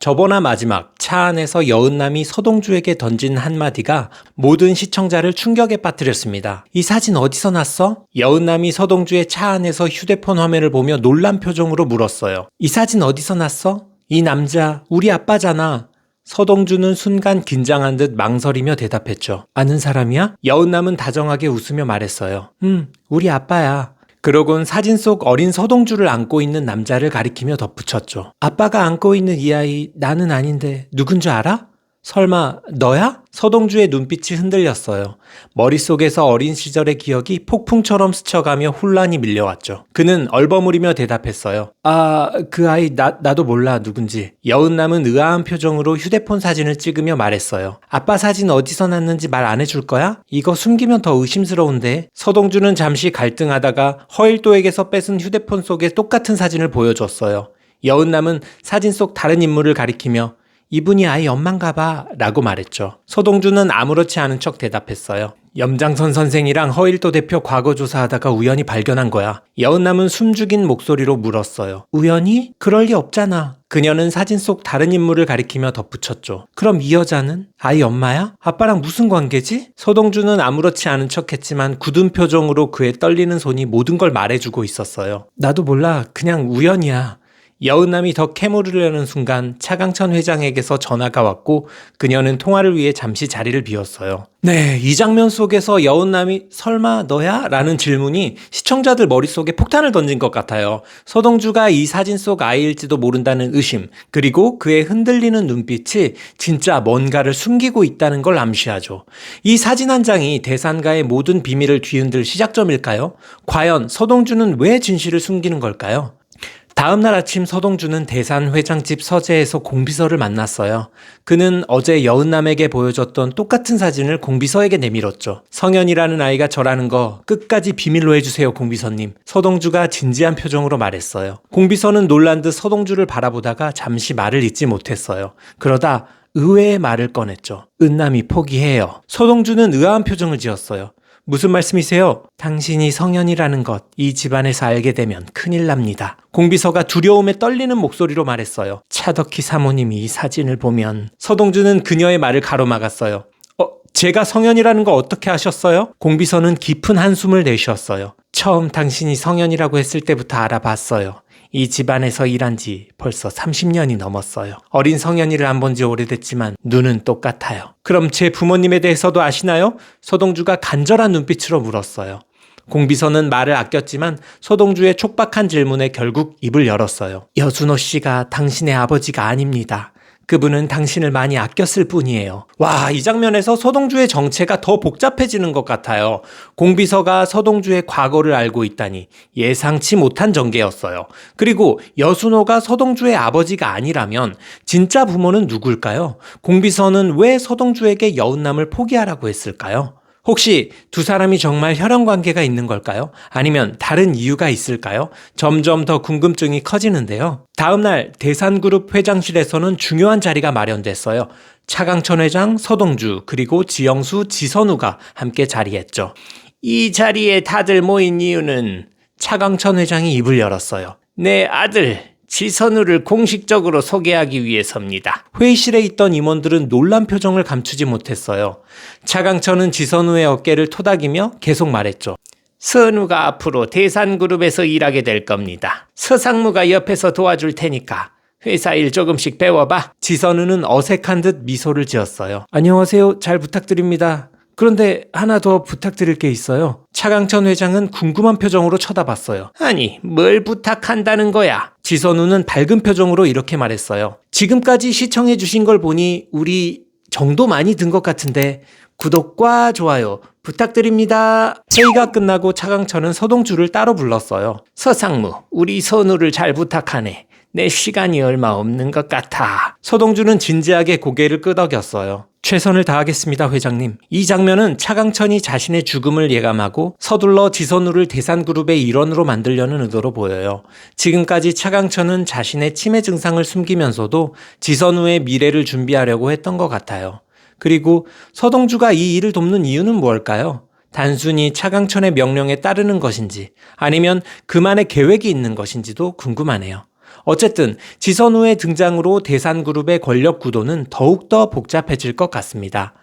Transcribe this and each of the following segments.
저번화 마지막 차 안에서 여은남이 서동주에게 던진 한마디가 모든 시청자를 충격에 빠뜨렸습니다. 이 사진 어디서 났어? 여은남이 서동주의 차 안에서 휴대폰 화면을 보며 놀란 표정으로 물었어요. 이 사진 어디서 났어? 이 남자 우리 아빠잖아. 서동주는 순간 긴장한 듯 망설이며 대답했죠. 아는 사람이야? 여은남은 다정하게 웃으며 말했어요. 음, 우리 아빠야. 그러곤 사진 속 어린 서동주를 안고 있는 남자를 가리키며 덧붙였죠. 아빠가 안고 있는 이 아이 나는 아닌데 누군 줄 알아? 설마 너야? 서동주의 눈빛이 흔들렸어요. 머릿속에서 어린 시절의 기억이 폭풍처럼 스쳐가며 혼란이 밀려왔죠. 그는 얼버무리며 대답했어요. 아, 그 아이 나, 나도 몰라 누군지. 여은남은 의아한 표정으로 휴대폰 사진을 찍으며 말했어요. 아빠 사진 어디서 났는지 말 안 해줄 거야? 이거 숨기면 더 의심스러운데. 서동주는 잠시 갈등하다가 허일도에게서 뺏은 휴대폰 속에 똑같은 사진을 보여줬어요. 여은남은 사진 속 다른 인물을 가리키며 이분이 아이 엄만가 봐 라고 말했죠. 서동주는 아무렇지 않은 척 대답했어요. 염장선 선생이랑 허일도 대표 과거 조사하다가 우연히 발견한 거야. 여은남은 숨죽인 목소리로 물었어요. 우연히? 그럴 리 없잖아. 그녀는 사진 속 다른 인물을 가리키며 덧붙였죠. 그럼 이 여자는? 아이 엄마야? 아빠랑 무슨 관계지? 서동주는 아무렇지 않은 척 했지만 굳은 표정으로 그의 떨리는 손이 모든 걸 말해주고 있었어요. 나도 몰라. 그냥 우연이야. 여은남이 더 캐물으려는 순간 차강천 회장에게서 전화가 왔고 그녀는 통화를 위해 잠시 자리를 비웠어요. 네, 이 장면 속에서 여은남이 설마 너야? 라는 질문이 시청자들 머릿속에 폭탄을 던진 것 같아요. 서동주가 이 사진 속 아이일지도 모른다는 의심, 그리고 그의 흔들리는 눈빛이 진짜 뭔가를 숨기고 있다는 걸 암시하죠. 이 사진 한 장이 대산가의 모든 비밀을 뒤흔들 시작점일까요? 과연 서동주는 왜 진실을 숨기는 걸까요? 다음 날 아침 서동주는 대산 회장집 서재에서 공비서를 만났어요. 그는 어제 여은남에게 보여줬던 똑같은 사진을 공비서에게 내밀었죠. 성현이라는 아이가 저라는 거 끝까지 비밀로 해주세요, 공비서님. 서동주가 진지한 표정으로 말했어요. 공비서는 놀란 듯 서동주를 바라보다가 잠시 말을 잇지 못했어요. 그러다 의외의 말을 꺼냈죠. 은남이 포기해요. 서동주는 의아한 표정을 지었어요. 무슨 말씀이세요? 당신이 성현이라는 것, 이 집안에서 알게 되면 큰일 납니다. 공비서가 두려움에 떨리는 목소리로 말했어요. 차덕희 사모님이 이 사진을 보면 서동주는 그녀의 말을 가로막았어요. 어, 제가 성현이라는 거 어떻게 아셨어요? 공비서는 깊은 한숨을 내쉬었어요. 처음 당신이 성현이라고 했을 때부터 알아봤어요. 이 집안에서 일한 지 벌써 30년이 넘었어요. 어린 성현이를 안 본 지 오래됐지만 눈은 똑같아요. 그럼 제 부모님에 대해서도 아시나요? 서동주가 간절한 눈빛으로 물었어요. 공비서는 말을 아꼈지만 서동주의 촉박한 질문에 결국 입을 열었어요. 여순호 씨가 당신의 아버지가 아닙니다. 그분은 당신을 많이 아꼈을 뿐이에요. 와, 이 장면에서 서동주의 정체가 더 복잡해지는 것 같아요. 공비서가 서동주의 과거를 알고 있다니 예상치 못한 전개였어요. 그리고 여순호가 서동주의 아버지가 아니라면 진짜 부모는 누굴까요? 공비서는 왜 서동주에게 여운남을 포기하라고 했을까요? 혹시 두 사람이 정말 혈연 관계가 있는 걸까요? 아니면 다른 이유가 있을까요? 점점 더 궁금증이 커지는데요. 다음날 대산그룹 회장실에서는 중요한 자리가 마련됐어요. 차강천 회장, 서동주, 그리고 지영수, 지선우가 함께 자리했죠. 이 자리에 다들 모인 이유는 차강천 회장이 입을 열었어요. 내 아들, 지선우를 공식적으로 소개하기 위해서입니다. 회의실에 있던 임원들은 놀란 표정을 감추지 못했어요. 차강천은 지선우의 어깨를 토닥이며 계속 말했죠. 선우가 앞으로 대산그룹에서 일하게 될 겁니다. 서상무가 옆에서 도와줄 테니까 회사 일 조금씩 배워봐. 지선우는 어색한 듯 미소를 지었어요. 안녕하세요. 잘 부탁드립니다. 그런데 하나 더 부탁드릴 게 있어요. 차강천 회장은 궁금한 표정으로 쳐다봤어요. 아니, 뭘 부탁한다는 거야? 지선우는 밝은 표정으로 이렇게 말했어요. 지금까지 시청해주신 걸 보니 우리 정도 많이 든 것 같은데 구독과 좋아요 부탁드립니다. 회의가 끝나고 차강천은 서동주를 따로 불렀어요. 서상무, 우리 선우를 잘 부탁하네. 내 시간이 얼마 없는 것 같아. 서동주는 진지하게 고개를 끄덕였어요. 최선을 다하겠습니다, 회장님. 이 장면은 차강천이 자신의 죽음을 예감하고 서둘러 지선우를 대산그룹의 일원으로 만들려는 의도로 보여요. 지금까지 차강천은 자신의 치매 증상을 숨기면서도 지선우의 미래를 준비하려고 했던 것 같아요. 그리고 서동주가 이 일을 돕는 이유는 무엇일까요? 단순히 차강천의 명령에 따르는 것인지 아니면 그만의 계획이 있는 것인지도 궁금하네요. 어쨌든 지선우의 등장으로 대산그룹의 권력 구도는 더욱더 복잡해질 것 같습니다.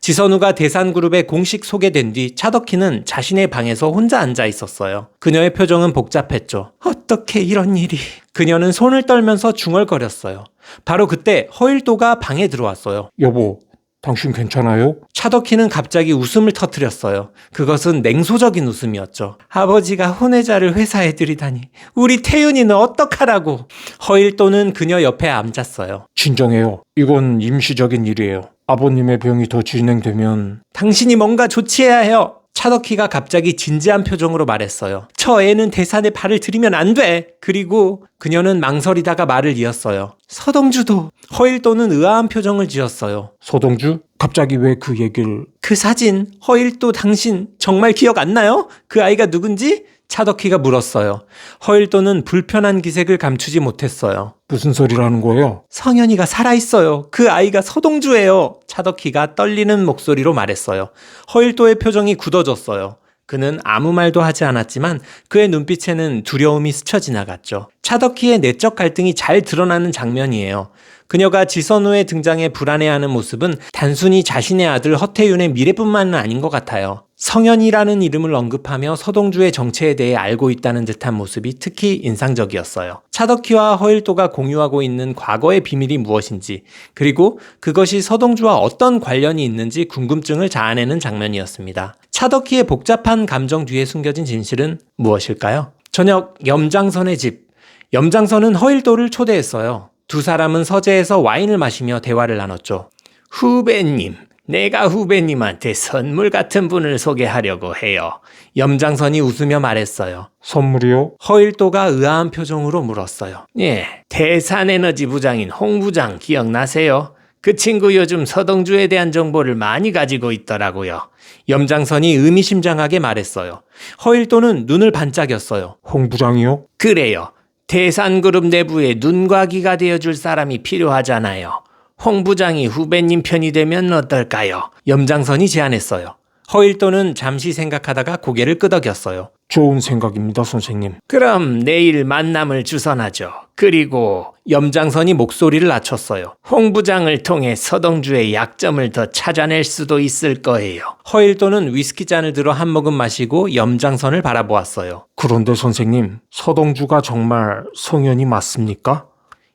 지선우가 대산그룹에 공식 소개된 뒤 차덕희는 자신의 방에서 혼자 앉아 있었어요. 그녀의 표정은 복잡했죠. 어떻게 이런 일이. 그녀는 손을 떨면서 중얼거렸어요. 바로 그때 허일도가 방에 들어왔어요. 여보, 당신 괜찮아요? 차덕희는 갑자기 웃음을 터뜨렸어요. 그것은 냉소적인 웃음이었죠. 아버지가 혼외자를 회사에 들이다니. 우리 태윤이는 어떡하라고. 허일도는 그녀 옆에 앉았어요. 진정해요. 이건 임시적인 일이에요. 아버님의 병이 더 진행되면 당신이 뭔가 조치해야 해요. 차덕희가 갑자기 진지한 표정으로 말했어요. 저 애는 대산에 발을 들이면 안 돼. 그리고 그녀는 망설이다가 말을 이었어요. 서동주도. 허일도는 의아한 표정을 지었어요. 서동주? 갑자기 왜 그 얘기를 그 사진, 허일도 당신 정말 기억 안 나요? 그 아이가 누군지? 차덕희가 물었어요. 허일도는 불편한 기색을 감추지 못했어요. 무슨 소리라는 거예요? 성현이가 살아있어요. 그 아이가 서동주예요. 차덕희가 떨리는 목소리로 말했어요. 허일도의 표정이 굳어졌어요. 그는 아무 말도 하지 않았지만 그의 눈빛에는 두려움이 스쳐 지나갔죠. 차덕희의 내적 갈등이 잘 드러나는 장면이에요. 그녀가 지선우의 등장에 불안해하는 모습은 단순히 자신의 아들 허태윤의 미래뿐만은 아닌 것 같아요. 성현이라는 이름을 언급하며 서동주의 정체에 대해 알고 있다는 듯한 모습이 특히 인상적이었어요. 차덕희와 허일도가 공유하고 있는 과거의 비밀이 무엇인지, 그리고 그것이 서동주와 어떤 관련이 있는지 궁금증을 자아내는 장면이었습니다. 차덕희의 복잡한 감정 뒤에 숨겨진 진실은 무엇일까요? 저녁 염장선의 집. 염장선은 허일도를 초대했어요. 두 사람은 서재에서 와인을 마시며 대화를 나눴죠. 후배님, 내가 후배님한테 선물 같은 분을 소개하려고 해요. 염장선이 웃으며 말했어요. 선물이요? 허일도가 의아한 표정으로 물었어요. 예, 대산에너지 부장인 홍 부장 기억나세요? 그 친구 요즘 서동주에 대한 정보를 많이 가지고 있더라고요. 염장선이 의미심장하게 말했어요. 허일도는 눈을 반짝였어요. 홍 부장이요? 그래요. 대산그룹 내부에 눈과 귀가 되어줄 사람이 필요하잖아요. 홍 부장이 후배님 편이 되면 어떨까요? 염장선이 제안했어요. 허일도는 잠시 생각하다가 고개를 끄덕였어요. 좋은 생각입니다, 선생님. 그럼 내일 만남을 주선하죠. 그리고 염장선이 목소리를 낮췄어요. 홍 부장을 통해 서동주의 약점을 더 찾아낼 수도 있을 거예요. 허일도는 위스키 잔을 들어 한 모금 마시고 염장선을 바라보았어요. 그런데 선생님, 서동주가 정말 성현이 맞습니까?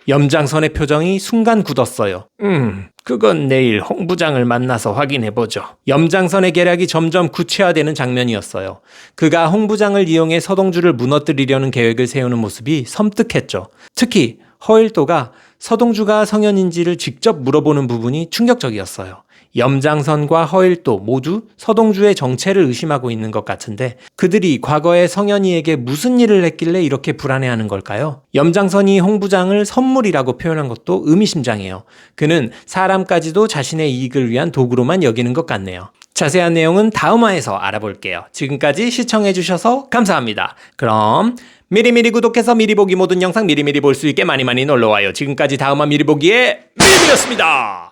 염장선의 표정이 순간 굳었어요. 음, 그건 내일 홍 부장을 만나서 확인해 보죠. 염장선의 계략이 점점 구체화되는 장면이었어요. 그가 홍 부장을 이용해 서동주를 무너뜨리려는 계획을 세우는 모습이 섬뜩했죠. 특히 허일도가 서동주가 성현인지를 직접 물어보는 부분이 충격적이었어요. 염장선과 허일도 모두 서동주의 정체를 의심하고 있는 것 같은데 그들이 과거에 성현이에게 무슨 일을 했길래 이렇게 불안해하는 걸까요? 염장선이 홍 부장을 선물이라고 표현한 것도 의미심장해요. 그는 사람까지도 자신의 이익을 위한 도구로만 여기는 것 같네요. 자세한 내용은 다음화에서 알아볼게요. 지금까지 시청해주셔서 감사합니다. 그럼 미리미리 구독해서 미리 보기 모든 영상 미리미리 볼 수 있게 많이 많이 놀러와요. 지금까지 다음화 미리 보기의 미리미리였습니다.